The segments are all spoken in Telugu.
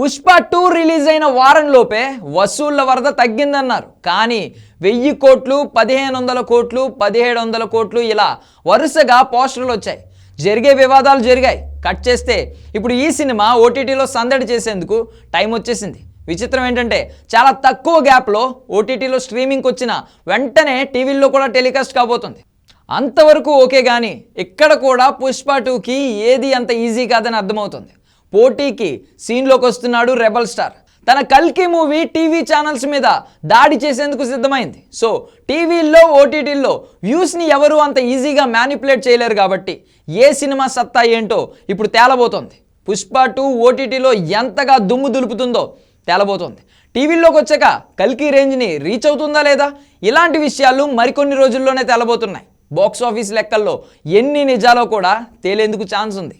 పుష్ప టూ రిలీజ్ అయిన వారంలోపే వసూళ్ళ వరద తగ్గిందన్నారు. కానీ వెయ్యి కోట్లు పదిహేను వందల కోట్లు పదిహేడు వందల కోట్లు ఇలా వరుసగా పోస్టర్లు వచ్చాయి. జరిగే వివాదాలు జరిగాయి. కట్ చేస్తే ఇప్పుడు ఈ సినిమా ఓటీటీలో సందడి చేసేందుకు టైం వచ్చేసింది. విచిత్రం ఏంటంటే చాలా తక్కువ గ్యాప్లో ఓటీటీలో స్ట్రీమింగ్కి వచ్చిన వెంటనే టీవీల్లో కూడా టెలికాస్ట్ కాబోతుంది. అంతవరకు ఓకే కానీ ఇక్కడ కూడా పుష్ప టూకి ఏది అంత ఈజీ కాదని అర్థమవుతుంది. పోటీకి సీన్లోకి వస్తున్నాడు రెబల్ స్టార్. తన కల్కి మూవీ టీవీ ఛానల్స్ మీద దాడి చేసేందుకు సిద్ధమైంది. సో టీవీల్లో ఓటీటీల్లో వ్యూస్ని ఎవరు అంత ఈజీగా మ్యానిపులేట్ చేయలేరు కాబట్టి ఏ సినిమా సత్తా ఏంటో ఇప్పుడు తేలబోతోంది. పుష్ప టూ ఓటీటీలో ఎంతగా దుమ్ము దులుపుతుందో తేలబోతోంది. టీవీల్లోకి వచ్చాక కల్కి రేంజ్ని రీచ్ అవుతుందా లేదా? ఇలాంటి విషయాలు మరికొన్ని రోజుల్లోనే తేలబోతున్నాయి. బాక్స్ ఆఫీస్ లెక్కల్లో ఎన్ని నిజాలో కూడా తేలేందుకు ఛాన్స్ ఉంది.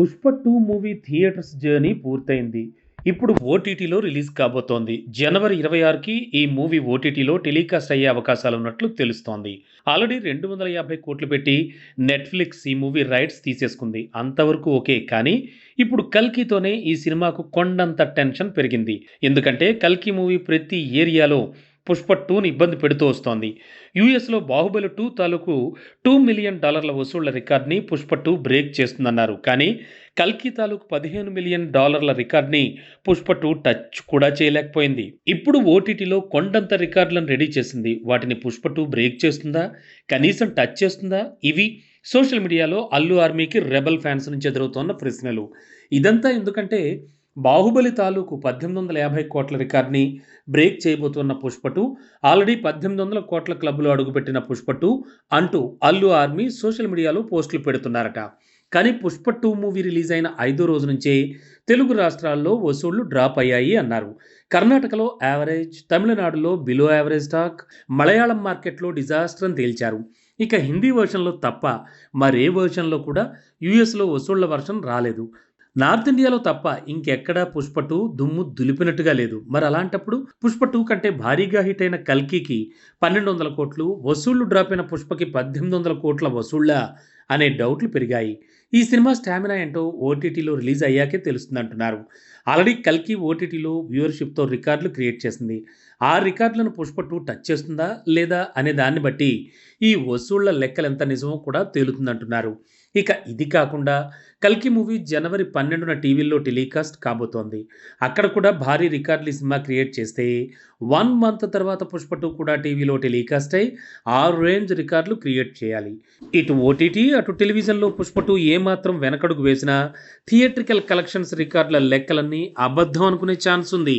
Pushpa two movie theatres journey పూర్తయింది. ఇప్పుడు ఓటీటీలో రిలీజ్ కాబోతోంది. జనవరి ఇరవై ఆరుకి ఈ మూవీ ఓటీటీలో టెలికాస్ట్ అయ్యే అవకాశాలు ఉన్నట్లు తెలుస్తోంది. ఆల్రెడీ రెండు వందల యాభై కోట్లు పెట్టి నెట్ఫ్లిక్స్ ఈ మూవీ రైట్స్ తీసేసుకుంది. అంతవరకు ఓకే కానీ ఇప్పుడు కల్కితోనే ఈ సినిమాకు కొండంత టెన్షన్ పెరిగింది. ఎందుకంటే కల్కి మూవీ ప్రతి ఏరియాలో పుష్ప టూని ఇబ్బంది పెడుతూ వస్తోంది. యూఎస్లో బాహుబలి టూ తాలూకు టూ మిలియన్ డాలర్ల వసూళ్ళ రికార్డ్ని పుష్ప టూ బ్రేక్ చేస్తుందన్నారు. కానీ కల్కి తాలూకు పదిహేను మిలియన్ డాలర్ల రికార్డ్ని పుష్ప టూ టచ్ కూడా చేయలేకపోయింది. ఇప్పుడు ఓటీటీలో కొండంత రికార్డులను రెడీ చేసింది. వాటిని పుష్ప టూ బ్రేక్ చేస్తుందా? కనీసం టచ్ చేస్తుందా? ఇవి సోషల్ మీడియాలో అల్లు ఆర్మీకి రెబల్ ఫ్యాన్స్ నుంచి ఎదురవుతున్న ప్రశ్నలు. ఇదంతా ఎందుకంటే బాహుబలి తాలూకు పద్దెనిమిది వందల యాభై కోట్ల రికార్డ్ని బ్రేక్ చేయబోతున్న పుష్పటు ఆల్రెడీ పద్దెనిమిది వందల కోట్ల క్లబ్లో అడుగుపెట్టిన పుష్పటు అంటూ అల్లు ఆర్మీ సోషల్ మీడియాలో పోస్టులు పెడుతున్నారట. కానీ పుష్ప టూ మూవీ రిలీజ్ అయిన ఐదో రోజు నుంచే తెలుగు రాష్ట్రాల్లో వసూళ్ళు డ్రాప్ అయ్యాయి అన్నారు. కర్ణాటకలో యావరేజ్ తమిళనాడులో బిలో యావరేజ్ టాక్ మలయాళం మార్కెట్లో డిజాస్టర్ అని తేల్చారు. ఇక హిందీ వర్షన్లో తప్ప మరే వర్షన్లో కూడా యూఎస్లో వసూళ్ళ వర్షం రాలేదు. నార్త్ ఇండియాలో తప్ప ఇంకెక్కడా పుష్ప టూ దుమ్ము దులిపినట్టుగా లేదు. మరి అలాంటప్పుడు పుష్ప టూ కంటే భారీగా హిట్ అయిన కల్కికి పన్నెండు వందల కోట్లు వసూళ్ళు డ్రాప్ అయిన పుష్పకి పద్దెనిమిది వందల కోట్ల వసూళ్ళ అనే డౌట్లు పెరిగాయి. ఈ సినిమా స్టామినా ఏంటో ఓటీటీలో రిలీజ్ అయ్యాకే తెలుస్తుంది అంటున్నారు ఆల్రెడీ కల్కి ఓటీటీలో వ్యూవర్షిప్తో రికార్డులు క్రియేట్ చేసింది. ఆ రికార్డులను పుష్ప టూ టచ్ చేస్తుందా లేదా అనే దాన్ని బట్టి ఈ వసూళ్ళ లెక్కలు ఎంత నిజమో కూడా తేలుతుందంటున్నారు. ఇక ఇది కాకుండా కల్కి మూవీ జనవరి పన్నెండున టీవీల్లో టెలికాస్ట్ కాబోతోంది. అక్కడ కూడా భారీ రికార్డులు ఈ సినిమా క్రియేట్ చేస్తే వన్ మంత్ తర్వాత పుష్ప టూ కూడా టీవీలో టెలికాస్ట్ అయి ఆరు రేంజ్ రికార్డులు క్రియేట్ చేయాలి. ఇటు ఓటీటీ అటు టెలివిజన్లో పుష్ప టూ ఏమాత్రం వెనకడుగు వేసినా థియేట్రికల్ కలెక్షన్స్ రికార్డుల లెక్కలన్నీ అబద్ధం అనుకునే ఛాన్స్ ఉంది.